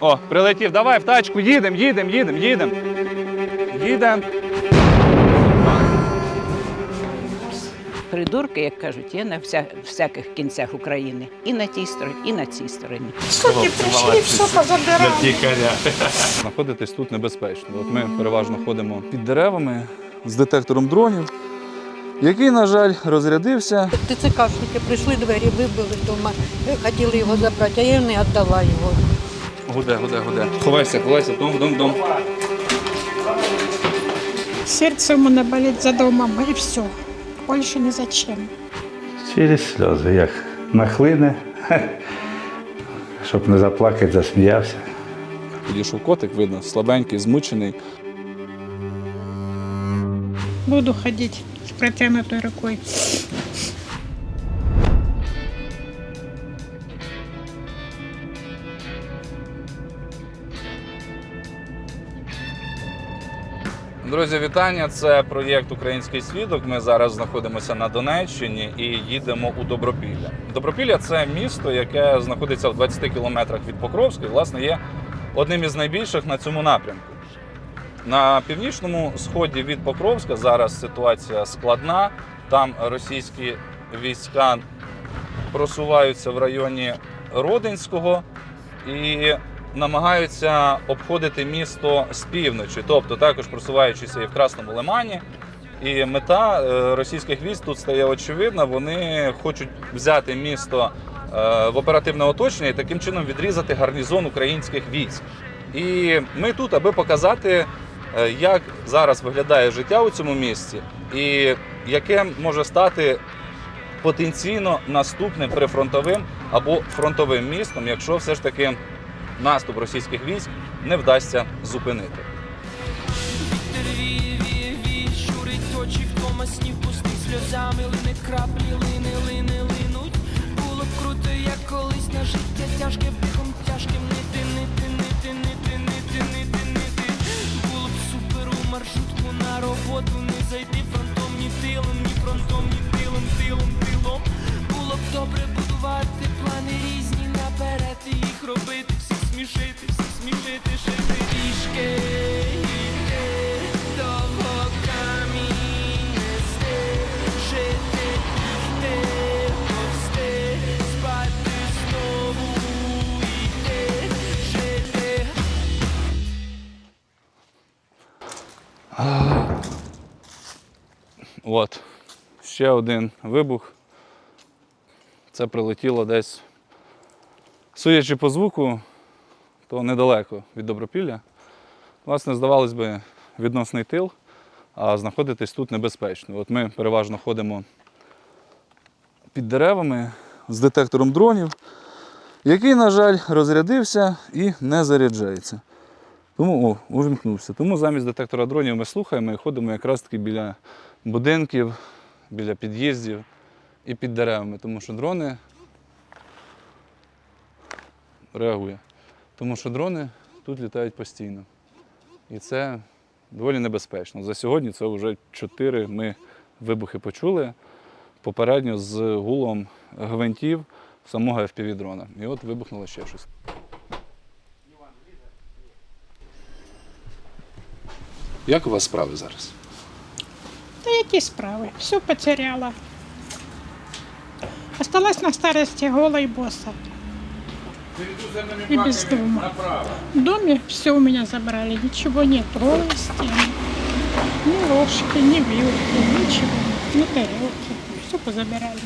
О, прилетів. Давай в тачку, їдемо, їдемо, їдемо, їдемо. Їдемо. Придурки, як кажуть, є на вся, всяких кінцях України. І на тій стороні, і на цій стороні. Суки прийшли, все позабирали. Знаходитись тут небезпечно. От ми переважно ходимо під деревами з детектором дронів, який, на жаль, розрядився. ТЦКшники прийшли, двері вибили вдома, хотіли його забрати, а я не віддала його. Гуде, гуде, гуде. Ховайся, ховайся, дом, дом, дом. Сердце у мене болить за домом, і все. Більше ні за чим. Через сльози, як нахлине, щоб не заплакати, засміявся. Підійшов котик, видно, слабенький, змучений. Буду ходити з протягнутою рукою. Друзі, вітання! Це проєкт Український свідок. Ми зараз знаходимося на Донеччині і їдемо у Добропілля. Добропілля це місто, яке знаходиться в 20 кілометрах від Покровська і, власне, є одним із найбільших на цьому напрямку. На північному сході від Покровська зараз ситуація складна. Там російські війська просуваються в районі Родинського і намагаються обходити місто з півночі, тобто також просуваючися і в Красному Лимані. І мета е, російських військ тут стає очевидна. Вони хочуть взяти місто е, в оперативне оточення і таким чином відрізати гарнізон українських військ. І ми тут, аби показати, е, як зараз виглядає життя у цьому місті, і яке може стати потенційно наступним прифронтовим або фронтовим містом, якщо все ж таки наступ російських військ не вдасться зупинити. Щурить очі вдома, сніг пустий сльозами, лине краплі, лине, лине, линуть. Було б круто, як колись на життя тяжке, бігом тяжким нити, нити, нити, нити, нити, нити, нити. Було б супер маршрутку на роботу, не зайти фронтом, ні тилом, ні фронтом, ні тилом, тилом, тилом. Було б добре будувати плани різні наперед їх робити, смішити, всіх смішити, шити ріжки. Довго камінь нести, жити, йти, спати знову йти, жити. От ще один вибух. Це прилетіло десь, судячи по звуку, то недалеко від Добропілля. Власне, здавалось би, відносний тил, а знаходитись тут небезпечно. От ми переважно ходимо під деревами з детектором дронів, який, на жаль, розрядився і не заряджається. Тому о, увімкнувся. Тому замість детектора дронів ми слухаємо і ходимо якраз таки біля будинків, біля під'їздів і під деревами, тому що дрони реагує. Тому що дрони тут літають постійно. І це доволі небезпечно. За сьогодні це вже чотири ми вибухи почули попередньо з гулом гвинтів самого FPV-дрона. І от вибухнуло ще щось. Як у вас справи зараз? Та які справи? Все потеряла. Осталась на старости гола и боса И без дома. В доме все у меня забрали, ничего нет. Роллы, стены. Ни ложки, ни вилки, ничего. Ни тарелки. Все позабирали.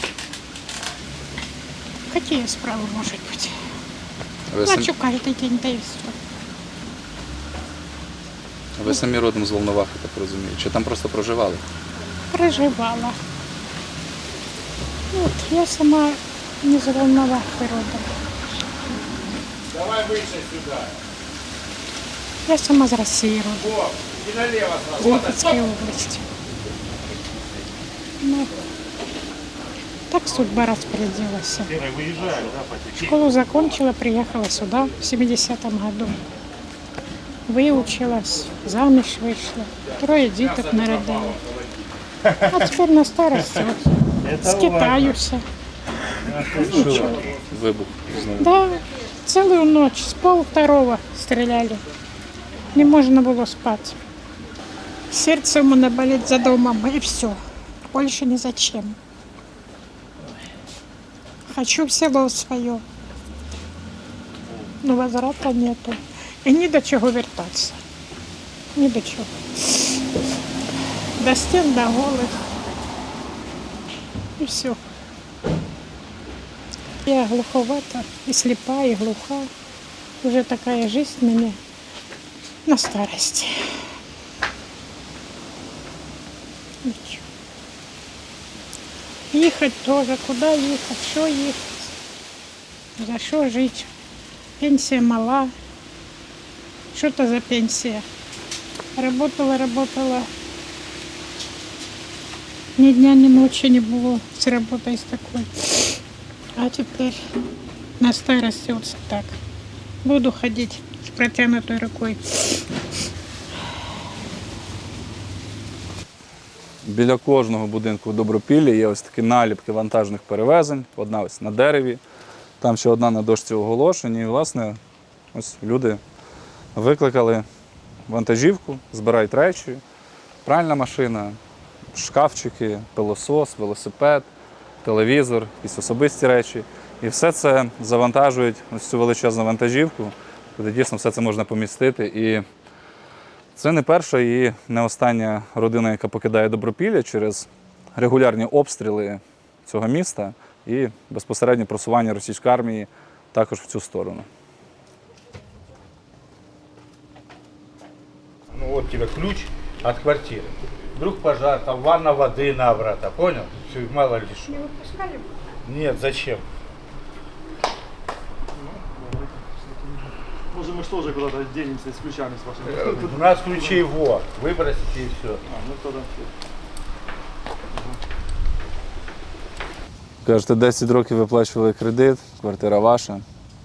Какие справы может быть? Ви, сам- Плачу каждый день, да и все. ви самі родом з Волновахи, так розумію. Чи там просто проживали? Проживала. Вот, я сама не заволновала родом. Давай выше сюда. Я сама из России родом. Из Липецкой области. Ну, так судьба распорядилась. Школу закончила, приехала сюда в 70-м году. Выучилась, замуж вышла, трое деток народила. А теперь на старости вот, скитаюся. Нічого. Вибух. Да, Целую ночь, с пол второго стреляли. Не можно было спать. Сердце у меня болит за домом, и все. Больше ни зачем. Хочу в село свое. Но возврата нету. І ні до чого вертатися. Ні до чого. До стін, до голих. І все. Я глуховата, и слепая, и глуха. Уже такая жизнь у меня на старости. Ничего. Ехать тоже, куда ехать, что ехать, за что жить. Пенсия мала. Что это за пенсия? Работала, работала. Ни дня, ни ночи не было с работой с такой. А теперь на старости вот так. Буду ходить с протянутой рукой. Біля кожного будинку в Добропіллі є ось такі наліпки вантажних перевезень. Одна ось на дереві, там ще одна на дошці оголошень. І, власне, ось люди викликали вантажівку, збирають речі, пральна машина, шкафчики, пилосос, велосипед, телевізор, якісь особисті речі. І все це завантажують ось цю величезну вантажівку, куди дійсно все це можна помістити. І це не перша і не остання родина, яка покидає Добропілля через регулярні обстріли цього міста і безпосереднє просування російської армії також в цю сторону. Ну вот тебе ключ от квартиры. Вдруг пожар, там ванна воды на обратно, понял? Все, мало ли что. Не выпускали? Нет, зачем? Может, мы что же куда-то денемся с ключами с вашими? Э, У нас ключей вот, выбросите и все. А, ну тогда. Кажете, 10 років виплачували кредит, квартира ваша.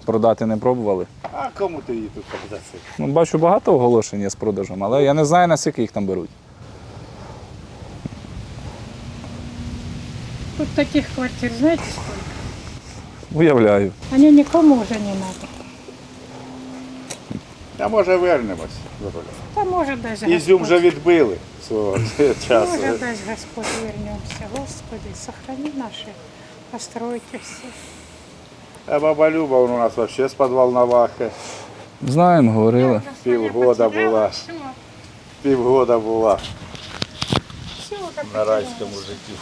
Продати не пробували. А кому ты ее тут продаться? Ну, бачу багато оголошень є з продажем, але я не знаю, наскільки їх там беруть. Тут таких квартир, знаете сколько? Уявляю. Они никому уже не надо. А може вернемось. Да может даже Ізюм вже відбили свого часу. может даже Господь вернемся. Господи, сохрани наши постройки все. А баба Люба у нас вообще з підвал Навахи. Знаємо, говорили. Півгода була. Півгода була на райському житті.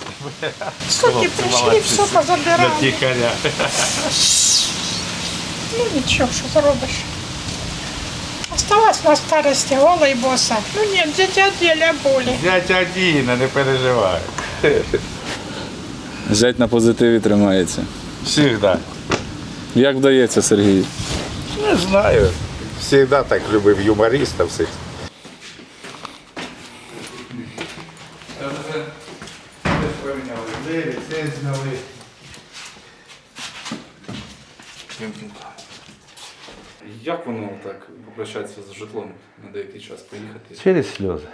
Суки пришли, все позабирали. Тихаря. Ну ничего, что зробиш. Осталась на старости гола боса. Ну нет, дитя деля боли. Дядя Діна, не переживай. Зять на позитиві тримається. Всегда. Як вдається, Сергій? Не знаю. Всегда так любив юмористів всіх. Як воно так попрощатися з житлом на деякий час поїхати? Через сльози.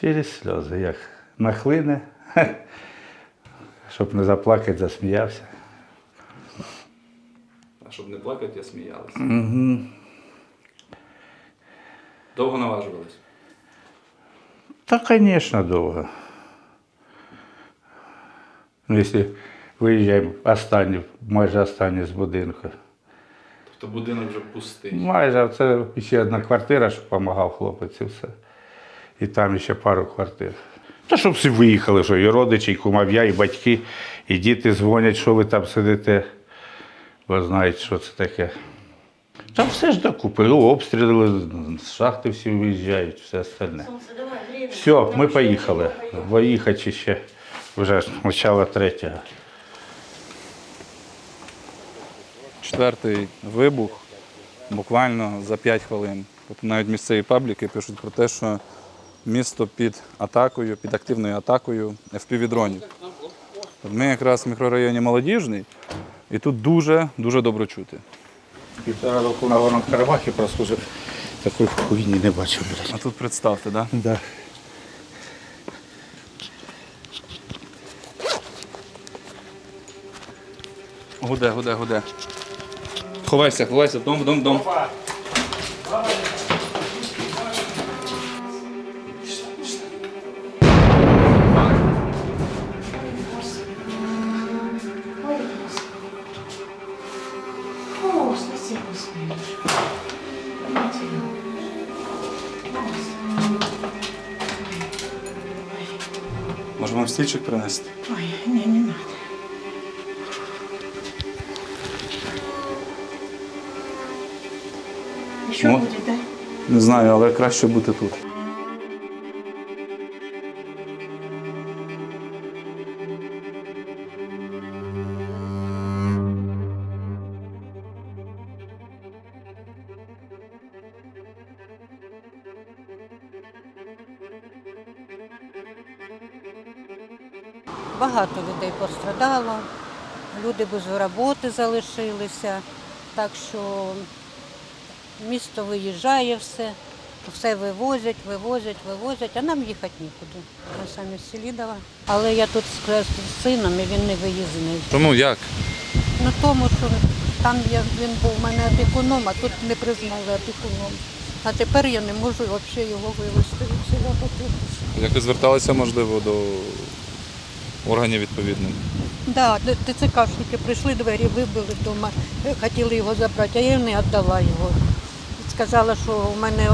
Через сльози. Як нахлине, щоб не заплакати, засміявся. А щоб не плакати, я сміялася. Довго наважувались? Та, звісно, довго. Ну, якщо виїжджаємо останні, майже останні з будинку. Тобто будинок вже пустий. Майже це ще одна квартира, що допомагав хлопець і все. І там ще пару квартир. Та щоб всі виїхали, що і родичі, і кумов'я, і батьки, і діти дзвонять, що ви там сидите, бо знають, що це таке. Там все ж докупи, Ну, обстріли, з шахти всі виїжджають, все остальне. Все, ми поїхали. Виїхати ще вже ж почало третього. Четвертий вибух буквально за 5 хвилин. Навіть місцеві пабліки пишуть про те, що місто під атакою, під активною атакою FPV-дронів. Ми якраз в мікрорайоні Молодіжний, і тут дуже дуже добре чути. Півтора року на Горному Карабахі прослужив. Такої хуйні не бачив. А тут представте, да? Да. Гуде, гуде, гуде. Ховайся, ховайся, дом, дом, дом. Може вам стільчик принести? Ой, ні, не надо. Що Ну. будет, да? Не знаю, але краще бути тут. Люди без роботи залишилися. Так що місто виїжджає все, все вивозять, вивозять, вивозять, а нам їхати нікуди. Ми самі з Селідова. Але я тут з сином і він не виїзний. Чому як? Ну тому що там я, він був у мене опікуном, а тут не признали опікуном. А тепер я не можу взагалі його вивезти від Батуриця. Як ви зверталися, можливо, до органів відповідних? Да, ТЦКшники прийшли двері, вибили вдома, е, хотіли його забрати, а я не віддала його. Сказала, що у мене,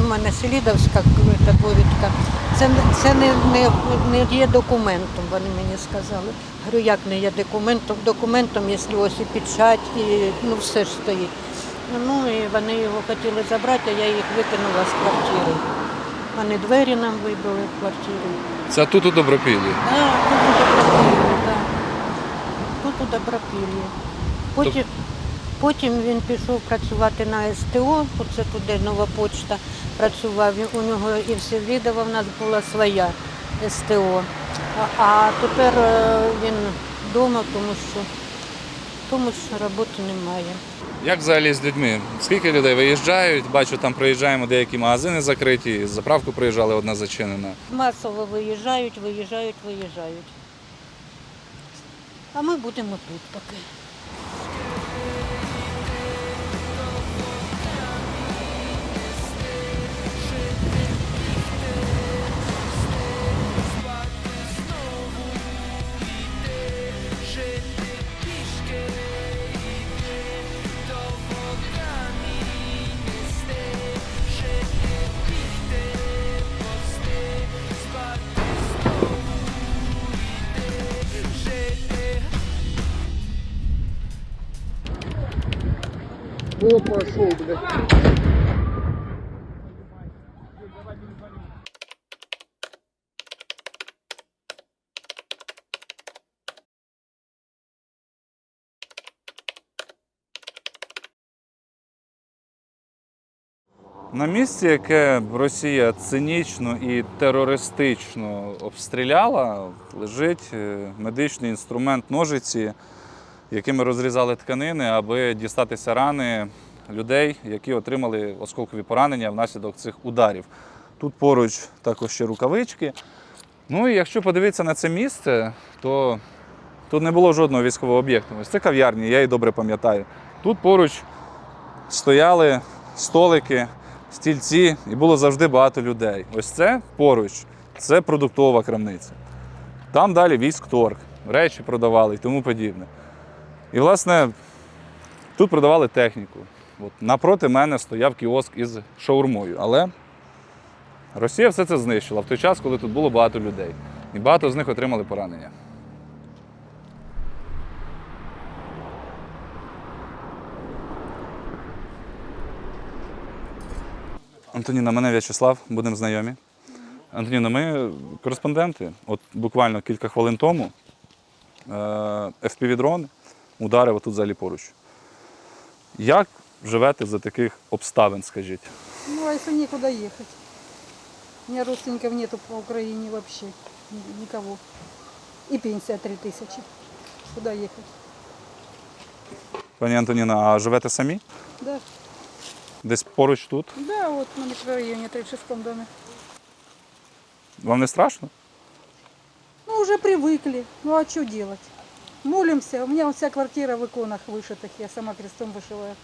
у мене селідовська довідка. Це, це не, не, не є документом, вони мені сказали. Говорю, як не є документом? Документом, якщо ось і печать, і ну, все ж стоїть. Ну і вони його хотіли забрати, а я їх викинула з квартири. Вони двері нам вибили в квартирі. Це тут у Добропіллі. Да, тут у Добропіллі, да. Тут у Добропіллі. Потім, потім він пішов працювати на СТО, оце туди нова почта працював. У нього і в Селідово в нас була своя СТО. А, а тепер е, він вдома, тому що, тому що роботи немає. Як взагалі з людьми? Скільки людей виїжджають? Бачу, там проїжджаємо деякі магазини закриті, заправку приїжджали, одна зачинена. Масово виїжджають, виїжджають, виїжджають. А ми будемо тут поки. На місці, яке Росія цинічно і терористично обстріляла, лежить е, медичний інструмент ножиці, якими розрізали тканини, аби дістатися рани людей, які отримали осколкові поранення внаслідок цих ударів. Тут поруч також ще рукавички. Ну і якщо подивитися на це місце, то тут не було жодного військового об'єкту. Ось це кав'ярні, я її добре пам'ятаю. Тут поруч стояли столики, стільці, і було завжди багато людей. Ось це поруч, це продуктова крамниця. Там далі військторг, речі продавали і тому подібне. І, власне, тут продавали техніку. От, напроти мене стояв кіоск із шаурмою. Але Росія все це знищила в той час, коли тут було багато людей. І багато з них отримали поранення. Антоніна, мене В'ячеслав, будемо знайомі. Антоніна, ми кореспонденти. От буквально кілька хвилин тому е, FPV-дрон ударив тут взагалі поруч. Як живете за таких обставин, скажіть? Ну, а если некуда ехать? У меня родственников нету по Украине вообще. Ни- Никого. И пенсия 3000. Куда ехать? Пані Антоніна, а живете самі? Да. Десь поруч тут? Да, вот на микрорайоне 36 доме. Вам не страшно? Ну, уже привыкли. Ну, а что делать? Молимся. У меня вся квартира в иконах вышитых. Я сама крестом вышиваю.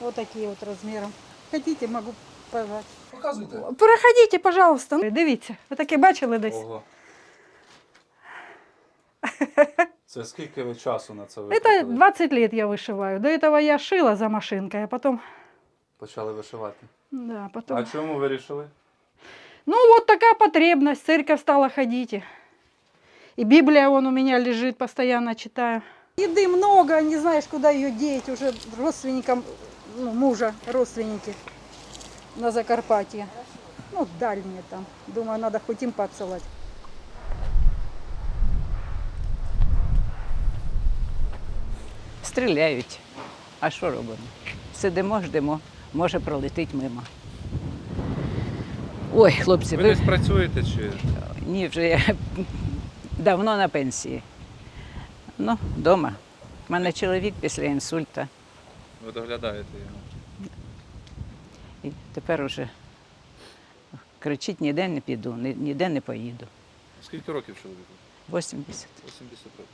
Вот такие вот размером. Хотите, могу пожать. Показуйте. Проходите, пожалуйста. Дивіться, ви таке бачили десь? Ого. Це скільки ви часу на це Это витратили? 20 лет я вышиваю. До этого я шила за машинкой, а потом... Почали вишивати. Да, потом... А чому вирішили? Ну, вот такая потребность. Церковь стала ходить. И- И Библия вон у меня лежит, постоянно читаю. Еды много, не знаешь, куда ее деть. Уже родственникам ну, мужа, родственники на Закарпатье. Ну, дальние там. Думаю, надо хоть им подсылать. Стріляють. А що робимо? Сидимо, ждемо, може пролетить мимо. Ой, хлопці, Ви ви десь працюєте чи? ні, вже я давно на пенсії. Ну, вдома. У мене чоловік після інсульта. Ви доглядаєте його? І тепер уже кричить, ніде не піду, ніде не поїду. Скільки років чоловіку? 80. 80 років.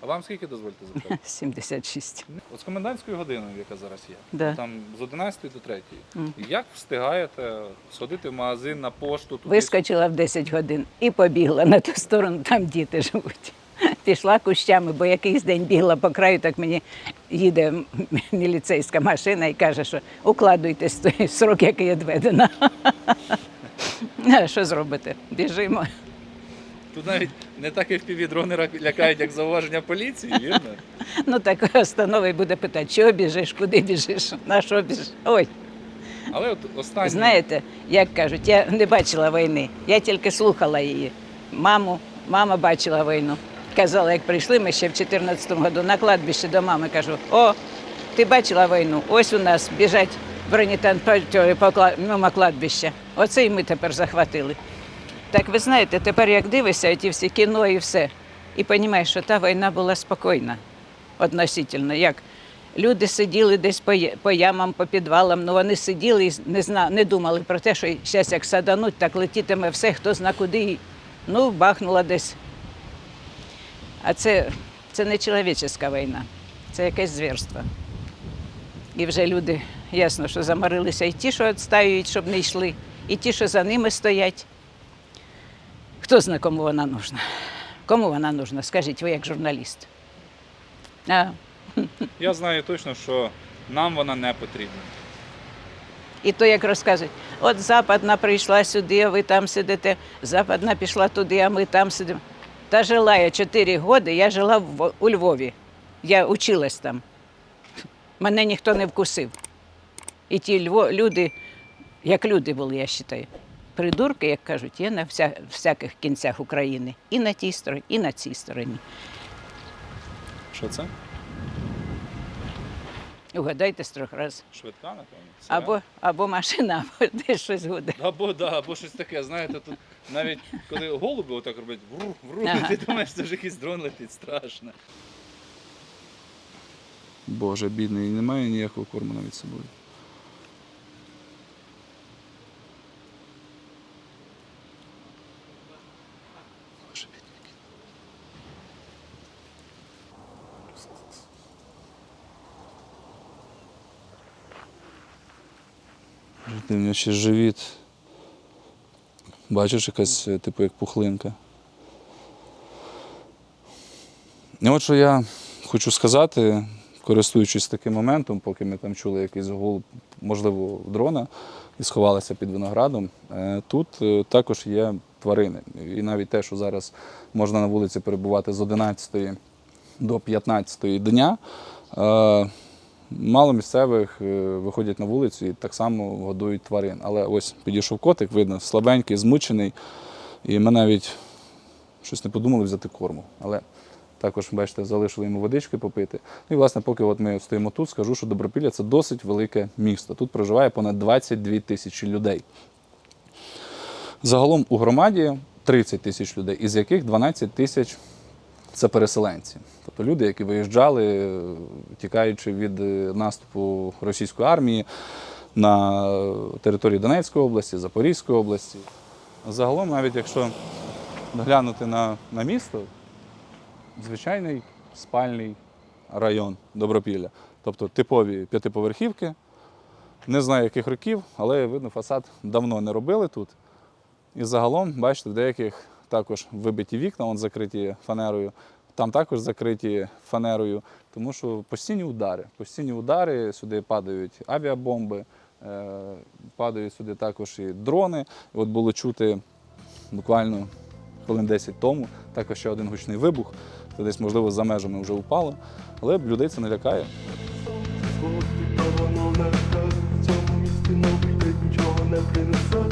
А вам скільки дозвольте запитати? 76. От з комендантською годиною, яка зараз є, Да. там з 11 до 3. Мгм. Як встигаєте сходити в магазин на пошту? туди- Вискочила в 10 годин і побігла на ту сторону, там діти живуть. Пішла кущами, бо якийсь день бігла по краю, так мені їде м- міліцейська машина і каже, що укладуйтесь той срок, який відведено. Що зробите? Біжимо. Тут навіть не так і впівдрони лякають, як зауваження поліції, вірно? Ну так остановий буде питати, чого біжиш, куди біжиш, на що біжиш. Ой, Але от останні знаєте, як кажуть, я не бачила війни, я тільки слухала її. Маму, мама бачила війну. Казала, як прийшли ми ще в 14-му году на кладбище до мами, кажу: о, ти бачила війну? Ось у нас біжать бронетранспортери по мимо кладбища. Оце і ми тепер захватили. Так ви знаєте, тепер як дивишся, ті всі кіно і все, і розумієш, що та війна була спокійна, относительно. Як люди сиділи десь по, ямам, по підвалам, ну вони сиділи і не, зна, не думали про те, що зараз як садануть, так летітиме все, хто зна куди. Ну, бахнула десь. А це, це не чоловіческа війна, це якесь звірство. І вже люди ясно, що заморилися і ті, що відстаюють, щоб не йшли, і ті, що за ними стоять. Хто знає, кому вона нужна? Кому вона нужна? Скажіть, ви як журналіст. А, я знаю точно, що нам вона не потрібна. і то як розказують, от Западна прийшла сюди, а ви там сидите, Западна пішла туди, а ми там сидимо. Та жила я 4 роки, я жила в, у Львові. Я училась там. Мене ніхто не вкусив. І ті Льво, люди, як люди були, я вважаю. Придурки, як кажуть, є на вся, всяких кінцях України. І на тій стороні, і на цій стороні. Що це? Угадайте з трьох разів. Швидка, напевно. Це Або, або машина, або десь щось буде. Або да, або щось таке. Знаєте, тут навіть коли голуби отак роблять, вру, вру, Ага. ти думаєш, це ж якийсь дрон летить, страшно. Боже, бідний, немає ніякого корму навіть з собою. В нього ще живіт. Бачиш, якась, е, типу, як пухлинка. І от що я хочу сказати, користуючись таким моментом, поки ми там чули якийсь гул, можливо, дрона і сховалися під виноградом, е, тут е, також є тварини. І навіть те, що зараз можна на вулиці перебувати з 11 до 15 дня. Мало місцевих е, виходять на вулицю і так само годують тварин. Але ось підійшов котик, видно, слабенький, змучений. І ми навіть щось не подумали взяти корму. Але також, бачите, залишили йому водички попити. І, власне, поки от ми стоїмо тут, скажу, що Добропілля це досить велике місто. Тут проживає понад 22 тисячі людей. Загалом у громаді 30 тисяч людей, із яких 12 тисяч це переселенці. Тобто люди, які виїжджали, тікаючи від е, наступу російської армії на території Донецької області, Запорізької області. Загалом, навіть якщо глянути на, на місто, звичайний спальний район Добропілля. Тобто типові п'ятиповерхівки. Не знаю яких років, але видно, фасад давно не робили тут. І загалом, бачите, в деяких також вибиті вікна, вон закриті фанерою, там також закриті фанерою, тому що постійні удари. Постійні удари, сюди падають авіабомби, е, падають сюди також і дрони. От було чути буквально хвилин 10 тому, також ще один гучний вибух. Це десь, можливо, за межами вже упало. Але людей це не лякає. Цьому місті новий нічого не принесе.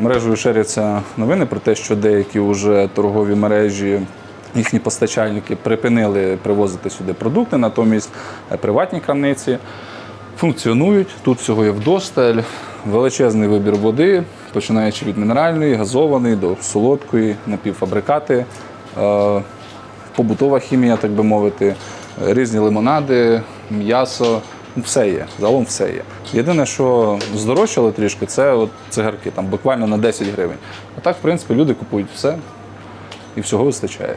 Мережею ширяться новини про те, що деякі вже торгові мережі, їхні постачальники припинили привозити сюди продукти, натомість е, приватні крамниці функціонують. Тут всього є вдосталь, величезний вибір води, починаючи від мінеральної, газованої до солодкої, напівфабрикати, е, побутова хімія, так би мовити, різні лимонади, м'ясо. Все є, загалом все є. Єдине, що здорожчало трішки, це от цигарки, там буквально на 10 гривень. А так, в принципі, люди купують все і всього вистачає.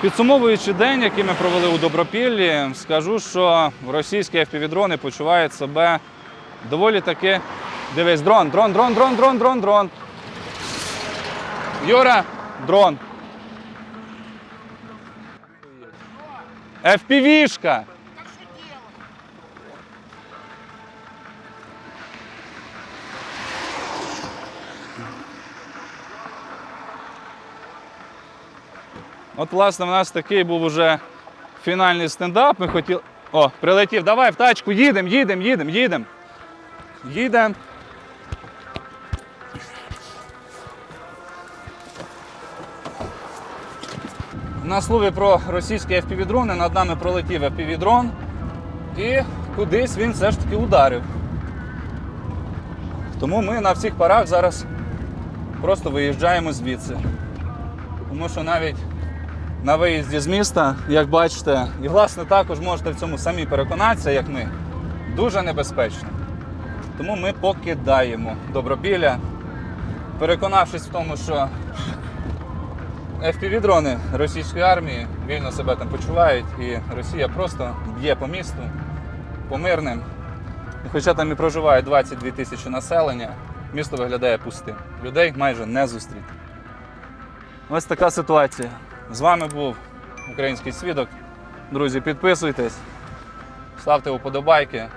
Підсумовуючи день, який ми провели у Добропіллі, скажу, що російські FPV-дрони почувають себе доволі таки. Дивись, дрон, дрон, дрон, дрон, дрон, дрон, дрон. Юра, дрон. FPV-шка. От, власне, в нас такий був уже фінальний стендап. Ми хотіли. О, прилетів. Давай в тачку, їдемо, їдемо, їдемо, їдемо. Їдемо. На слові про російські FPV-дрони над нами пролетів FPV-дрон і кудись він все ж таки ударив. Тому ми на всіх парах зараз просто виїжджаємо звідси. Тому що навіть на виїзді з міста, як бачите, і власне також можете в цьому самі переконатися, як ми, дуже небезпечно. Тому ми покидаємо Добропілля, переконавшись в тому, що FPV-дрони російської армії вільно себе там почувають, і Росія просто б'є по місту, по мирним. І хоча там і проживає 22 тисячі населення, місто виглядає пустим. Людей майже не зустріти. Ось така ситуація. З вами був український свідок. Друзі, підписуйтесь, ставте вподобайки,